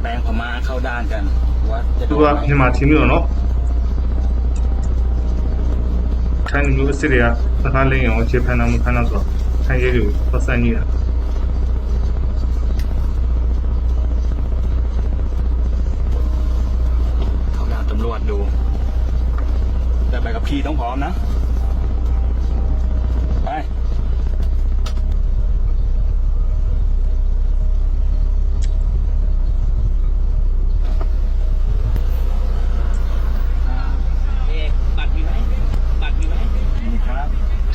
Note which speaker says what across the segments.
Speaker 1: แปลงพม่าเข้าด้านกัน ว่าจะโด
Speaker 2: သူ
Speaker 1: น
Speaker 2: က
Speaker 1: ไหม
Speaker 2: မြန်မာချင်းပြီးတော့နော်ထိုင်းမျိုးစစ်တွေကသခါလင်းအောင်ခြေဖမ်းတာမဖမ်းတာဆိုတော့ထိုင်းရဲတွေကိုပတ်စံကြီးတာ
Speaker 1: เขาดาวตำรวจดู แต่ใบกับพี่ต้องพร้อมนะ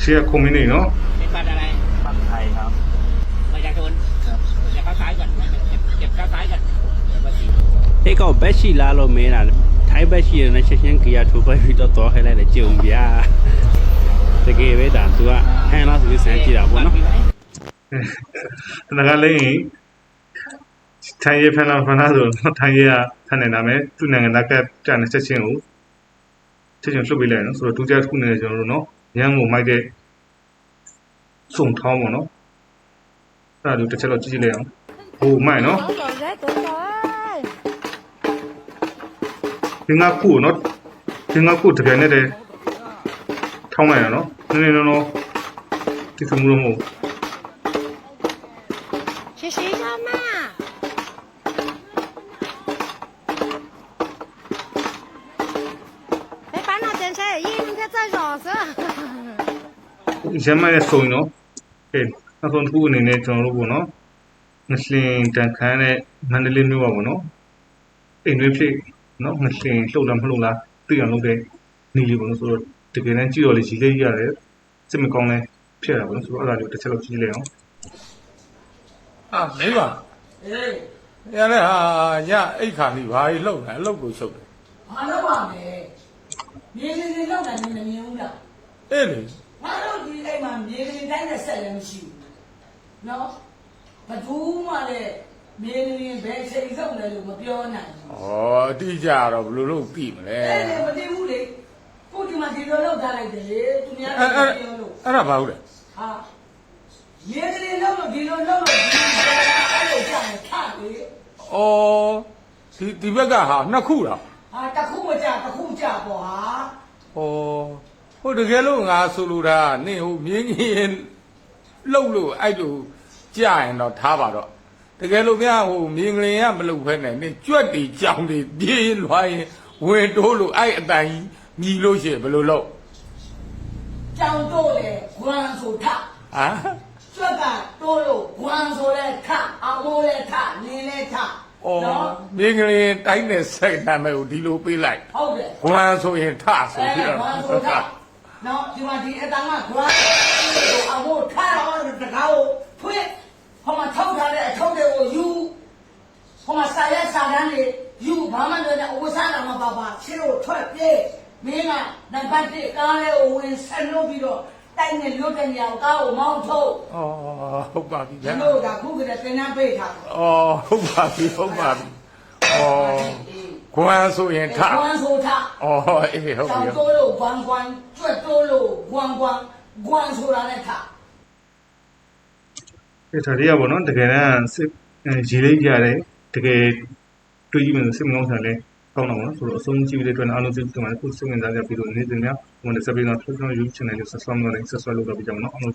Speaker 2: ရှေ့ကခုံမင်းနေနော်
Speaker 3: เป็นบัตรอะไร
Speaker 1: ปักไทยครับ
Speaker 3: ประชาชน
Speaker 1: ครับ
Speaker 3: เดี๋ยวเข้าซ้ายก่อนเก็บเก็บเข้าซ้ายก่อนเดี๋ยวภาษี
Speaker 4: တိတ်ကောက်ဘက်ရှိလားလို့မင်းတာထိုင်းဘက်ရှိရတဲ့ချက်ချင်းကြရထိုးပဲပြီးတော့တော့ခိုင်းလိုက်တယ်ကြုံဗျာတကယ်ပဲဒါ तू ကဟန်လားဆိုပြီးစမ်းကြည့်တာပေါ့
Speaker 3: บัตร
Speaker 4: နော်
Speaker 3: มีไหม
Speaker 2: သခါလင်းရင်ထိုင်းရဲဖမ်းတာမဖမ်းတာဆိုတော့ထိုင်းရဲကဖမ်းနေတာမယ်သူ့နိုင်ငံသားကကြတဲ့ချက်ချင်းကိုချက်ချင်းလွှတ်ပေးလိုက်နော်ဆိုတော့ဒုတိယတစ်ခုနဲ့ကျွန်တော်တို့နော် ရန်ကိုမိုက်တဲ့စုံထောင်းပေါ့နော်အဲ့ဒါတို့တစ်ချက်တော့ကြည့်ကြည့်လိုက်အောင်ဟိုမိုက်နော်
Speaker 5: Đúng rồi đấy đúng rồi
Speaker 2: ဒီငါခုနော်ဒီငါခုတကယ်နဲ့တဲ့ထောင်းလိုက်ရနော်နည်းနည်းနော်နော်ဒီကမှုလို့မဟုတ်
Speaker 5: 洗洗他嘛别烦恼点车一明天再找 exam
Speaker 2: ရဲ့ဆိုရင်တော့ okay နောက်ဆုံးတစ်ခုအနေနဲ့ကျွန်တော်တို့ပေါ့နော်ငလင်တန်ခမ်းတဲ့မန္တလေးမြို့ပါပေါ့နော်အိမ်တွေဖြစ်နော်ငလင်လှုပ်လားမလှုပ်လားသိအောင်လုပ်တဲ့နေလေးပေါ့နော်ဆိုတော့တကယ်တမ်းကြည့်တော့လေရေလေးရတယ်စစ်မကောင်းလဲဖြစ်တာပေါ့နော်ဆိုတော့အဲ့ဒါလေးတစ်ချက်လောက်ကြည့်လိုက်အောင်
Speaker 6: အာမေးပါအေးရလဲဟာညအိတ်ခါနေဘာကြီးလှုပ်လဲအလုပ်ကိုရှုပ်တယ်
Speaker 7: ဘာလုပ်ပါမလဲမြင်နေနေလှုပ်တာမြင်မမြင်ဘူးလား
Speaker 6: အေးလေ
Speaker 7: တိုင်းနဲ့ဆက်လည်းမရှိဘူးနော်ဘယ်သူမှလည်းမြေကြီးဘယ်ချိန်ဆုံးလဲလို့မပြောနိုင်ဘူး
Speaker 6: ဩအတိအကျတော့ဘယ်လိုလုပ်ပြီမလဲ
Speaker 7: အဲ့ဒါမသိဘူးလေကိုဒီမှာဒီလိုလောက်ထားလိုက်တယ်လေသူများ
Speaker 6: အဲ့
Speaker 7: က
Speaker 6: အဲ့
Speaker 7: ပြောလို့
Speaker 6: အဲ့ဒါဘာဟုတ်လဲ
Speaker 7: ဟာမြေကြီးလောက်လို့ဒီလိုလောက်လို့ဒီလိုလောက်ကြတယ်ခါလေ
Speaker 6: ဩဒီဒီဘက်ကဟာနှစ်ခုတော့
Speaker 7: ဟာတစ်ခုမကြတစ်ခုကြပေါ့ဟာ
Speaker 6: ဩ ဟိုတကယ်လို့ငါဆိုလိုတာနင့်ဟိုမြင်းကြီးရင်လှုပ်လို့အဲ့လိုကြာရင်တော့ထားပါတော့တကယ်လို့များဟိုမြင်းကလေးကမလှုပ်ဖဲနဲ့နင့်ကြွက်တီကြောင်တီပြေးလွှားရင်ဝင်တိုးလို့အဲ့အတိုင်ညီလို့ရှိရင်ဘယ်လိုလုပ်
Speaker 7: ကြောင်တော့လေဂွမ်ဆိုထ
Speaker 6: ဟမ်
Speaker 7: ကျွက်ကတိုးလို့ဂွမ်ဆိုလဲထအောင်မိုးလဲထနင်းလဲထ။
Speaker 6: အော်မင်းကလေးတိုင်းတဲ့စိတ်နာမည်ကိုဒီလိုပေးလိုက်
Speaker 7: ဟုတ်တယ်။
Speaker 6: ဂွမ်ဆိုရင်ထဆို
Speaker 7: အဲ
Speaker 6: ပြီး
Speaker 7: ဂွမ်ဆိုထ
Speaker 6: တော့
Speaker 7: နော်ဒီမှာဒီအတန်းကဂွမ်ဆိုအောင်မိုးထတော့တကားကိုဖွင့်ဟိုမှာထောက်ထားတဲ့အထုပ်တွေကိုယူဟိုမှာစာရက်စာတန်းတွေယူဘာမှမလုပ်တဲ့အဝစားတော်မှာပါပါရှင်းလို့ထွက်ပြေးမင်းကနံပါတ်1ကားလေးကိုဝင်ဆက်လို့ပြီးတော့တိုက်နေလွတ်တဲ့နေရာကိုကားကိုမောင်းထုတ်။
Speaker 6: အော်ဟုတ်ပါပြီဗျာ
Speaker 7: ဒီလိုကခုကတည်းကသင်တန်းပေးထားတာ။
Speaker 6: အော်ဟုတ်ပါပြီဟုတ်ပါပြီ။အော် ဂွမ်ဆိုရင်ထ
Speaker 7: ဂွမ်ဆိုထ။
Speaker 6: အော်အေးဟုတ်
Speaker 7: တော
Speaker 6: ပြီ
Speaker 7: င်တိုးလို့ဂွမ်ဂွမ်ကျွတ်တိုးလို့ဂွမ်ဂွမ်ဂွမ်ဆိုတာနဲ့ထ
Speaker 2: အဲဒါလေးကပေါ့နော်တကယ်တမ်းစစ်ရီလေးကြရတယ်တကယ်တွေ့ကြည့်မယ်ဆိုစိတ်မကောင်းစရာလဲကောင်းတော့ပေါ့နော်ဆိုတော့အဆုံးကြည့်ပြီးတဲ့အတွက်အားလုံးစိတ်တူမှာခုစိတ်ဝင်စားကြပြီးတော့နေ့စဉ်များဟိုနဲ့ဆက်ပြီးတော့ YouTube channel ကို subscribe လုပ်လိုက် subscribe လုပ်တော့ပြကြအောင်နော်အားလုံး